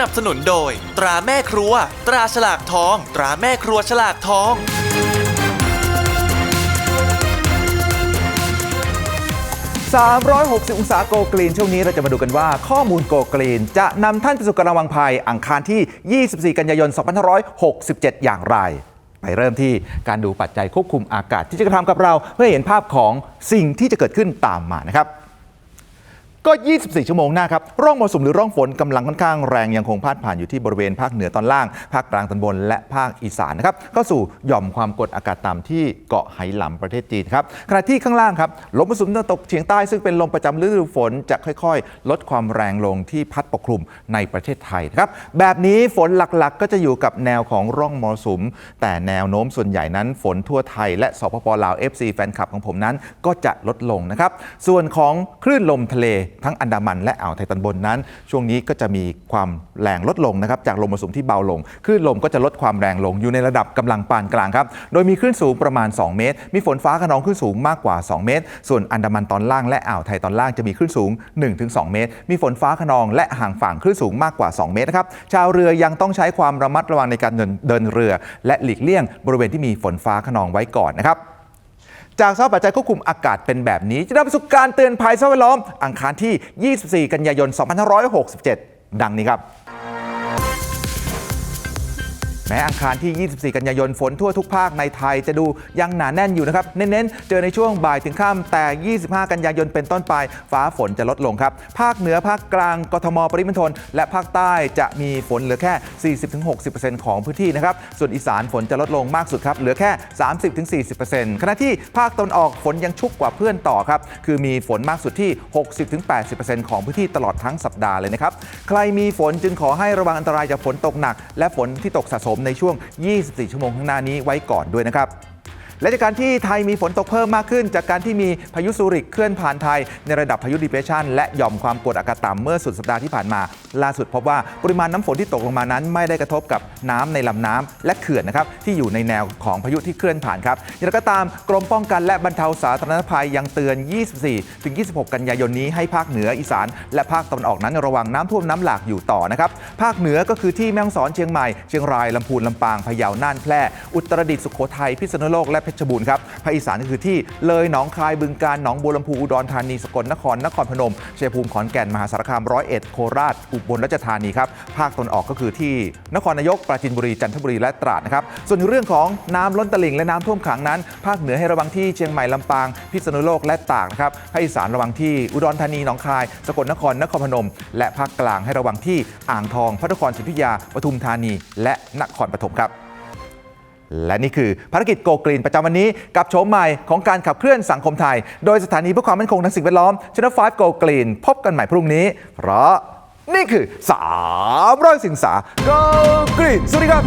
นับสนุนโดย ตราแม่ครัว ตราฉลากทอง ตราแม่ครัวฉลากทอง 360 องศาโกกรีน ช่วงนี้เราจะมาดูกันว่าข้อมูลโกกรีน จะนำท่านไปสู่การระวังภัยอังคารที่ 24 กันยายน 2567 อย่างไร ไปเริ่มที่การดูปัจจัยควบคุมอากาศที่จะกระทำกับเราเพื่อเห็นภาพของสิ่งที่จะเกิดขึ้นตามมานะครับ ก็ 24 ชั่วโมงหน้าครับ ร่องมรสุมหรือร่องฝนกำลังค่อนข้างแรงยังคงพาดผ่านอยู่ที่บริเวณภาคเหนือตอนล่าง ภาคกลางตอนบน และภาคอีสานนะครับ เข้าสู่หย่อมความกดอากาศต่ำที่เกาะไหหลำประเทศจีนครับ ขณะที่ข้างล่างครับ ลมมรสุมตะวันตกเฉียงใต้ซึ่งเป็นลมประจำฤดูฝนจะค่อยๆ ลดความแรงลงที่พัดปกคลุมในประเทศไทยนะครับ แบบนี้ฝนหลักๆ ก็จะอยู่กับแนวของร่องมรสุม แต่แนวโน้มส่วนใหญ่นั้นฝนทั่วไทย และสปปลาว FC แฟนคลับของผมนั้น ก็จะลดลงนะครับ ส่วนของคลื่นลมทะเลทั้งอันดามันและอ่าวไทยตอนบนนั้น ช่วงนี้ก็จะมีความแรงลดลงนะครับจากลมมรสุมที่เบาลงคลื่นลมก็จะลดความแรงลงอยู่ในระดับกำลังปานกลางครับโดยมีคลื่นสูงประมาณ 2 เมตร มีฝนฟ้าขนองคลื่นสูงมากกว่า 2 เมตร ส่วนอันดามันตอนล่างและอ่าวไทยตอนล่างจะมีคลื่นสูง 1-2 เมตร มีฝนฟ้าขนองและห่างฝั่งคลื่นสูงมากกว่า 2 เมตรนะครับชาวเรือยังต้องใช้ความระมัดระวังในการเดินเดินเรือ และหลีกเลี่ยงบริเวณที่มีฝนฟ้าขนองไว้ก่อนนะครับ จากสภาพปัจจัยควบคุมอากาศเป็นแบบนี้ จะนำไปสู่การเตือนภัยสภาพแวดล้อม อังคารที่ 24 กันยายน 2567 ดังนี้ครับ แม้อังคารที่ 24 กันยายนฝนทั่วทุกภาคในไทยจะดูยังหนาแน่นอยู่นะครับ เน้นๆ เจอในช่วงบ่ายถึงค่ำแต่ 25 กันยายนเป็นต้นไป ฟ้าฝนจะลดลงครับ ภาคเหนือภาคกลางกทมปริมณฑลและภาคใต้จะมีฝนเหลือแค่ 40-60%ของพื้นที่นะครับ ส่วนอีสานฝนจะลดลงมากสุดครับเหลือแค่ 30-40%ขณะที่ภาคตะวันออกฝนยังชุกกว่าเพื่อนต่อครับคือมีฝนมากสุดที่ 60-80%ของพื้นที่ตลอดทั้งสัปดาห์เลยนะครับใครมีฝนจึงขอให้ระวังอันตรายจากฝนตกหนัก และฝนที่ตกสะสมในช่วง 24 ชั่วโมงข้างหน้านี้ไว้ก่อนด้วยนะครับ และจากการที่ไทยมีฝนตกเพิ่มมากขึ้น จากการที่มีพายุซูริกเคลื่อนผ่านไทย ในระดับพายุดิเพรสชันและหย่อมความกดอากาศต่ำเมื่อสุดสัปดาห์ที่ผ่านมา ล่าสุดพบว่าปริมาณน้ำฝนที่ตกลงมานั้น ไม่ได้กระทบกับน้ำในลำน้ำและเขื่อนนะครับที่อยู่ในแนวของพายุที่เคลื่อนผ่านครับอย่างไรก็ตามกรมป้องกันและบรรเทาสาธารณภัยยังเตือน 24 ถึง 26 กันยายนนี้ให้ภาคเหนืออีสาน และภาคตะวันออกนั้นระวังน้ำท่วมน้ำหลากอยู่ต่อนะครับภาคเหนือก็คือที่แม่ฮ่องสอนเชียงใหม่เชียงรายลำพูนลำปางพะเยาน่านแพร่อุตรดิตถ์สุโขทัยพิษณุโลกและรบูรณ์ครับภาคอีสานก็คือที่เลยหนองคายบึงกาฬหนองบัวลำพูอุดรธานีสกลนครนครพนมชัยภูมิขอนแก่นมหาสารคามร้อยเอ็ดโคราช อุบลราชธานีครับภาคตะวันออกก็คือที่นครนายกปราจีนบุรีจันทบุรีและตราดนะครับส่วนเรื่องของน้ำล้นตลิ่งและน้ำท่วมขังนั้น ภาคเหนือให้ระวังที่เชียงใหม่ลำปางพิษณุโลกและตากนะครับภาคอีสานระวังที่อุดรธานีหนองคาย สกลนครนครพนม และภาคกลางให้ระวังที่อ่างทองพระนครศรีอยุธยาปทุมธานี และนครปฐมครับ และนี่คือภารกิจโกกรีนประจำวันนี้กับโฉมใหม่ของการขับเคลื่อนสังคมไทย โดยสถานีเพื่อความมั่นคงทางสิ่งแวดล้อมชนะ5โกกรีนพบกันใหม่พรุ่งนี้ เพราะนี่คือ300สิงสาโกกรีนสวัสดีครับ